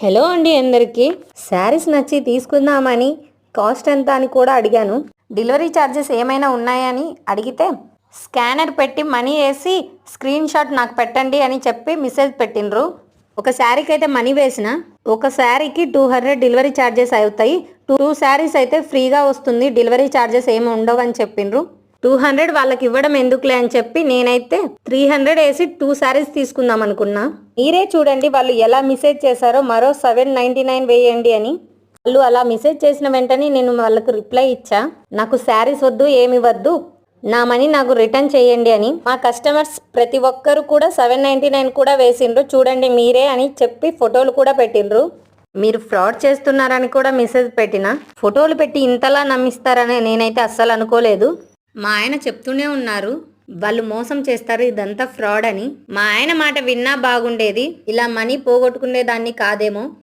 Hello అండి అందరికీ. శారీస్ నచ్చి తీసుకుందామని కాస్ట్ ఎంత అని కూడా అడిగాను. డెలివరీ ఛార్జెస్ ఏమైనా ఉన్నాయని అడిగితే స్కానర్ పెట్టి మనీ వేసి స్క్రీన్ షాట్ నాకు పెట్టండి అని చెప్పి మెసేజ్ పెట్టిండ్రు. ఒక శారీకి అయితే మనీ వేసిన ఒక శారీకి టూ హండ్రెడ్ డెలివరీ ఛార్జెస్ అవుతాయి. టూ శారీస్ అయితే ఫ్రీగా వస్తుంది డెలివరీ ఛార్జెస్ ఏమి ఉండవు అని చెప్పిండ్రు టూ హండ్రెడ్ వాళ్ళకి ఇవ్వడం ఎందుకులే అని చెప్పి నేనైతే త్రీ హండ్రెడ్ వేసి టూ శారీస్ తీసుకుందాం అనుకున్నా. మీరే చూడండి వాళ్ళు ఎలా మెసేజ్ చేశారో మరో సెవెన్ నైన్టీ నైన్ వేయండి అని. వాళ్ళు అలా మెసేజ్ చేసిన వెంటనే నేను వాళ్ళకు రిప్లై ఇచ్చా. నాకు శారీస్ వద్దు ఏమి వద్దు నా మనీ నాకు రిటర్న్ చేయండి అని. మా కస్టమర్స్ ప్రతి ఒక్కరు కూడా సెవెన్ నైంటీ నైన్ కూడా వేసిండ్రు. చూడండి మీరే అని చెప్పి ఫోటోలు కూడా పెట్టిండ్రు. మీరు ఫ్రాడ్ చేస్తున్నారని కూడా మెసేజ్ పెట్టిన. ఫోటోలు పెట్టి ఇంతలా నమ్మిస్తారని నేనైతే అస్సలు అనుకోలేదు. మా ఆయన చెప్తూనే ఉన్నారు వాళ్ళు మోసం చేస్తారు ఇదంతా ఫ్రాడ్ అని. మా ఆయన మాట విన్నా బాగుండేది ఇలా మనీ పోగొట్టుకునే దాన్ని కాదేమో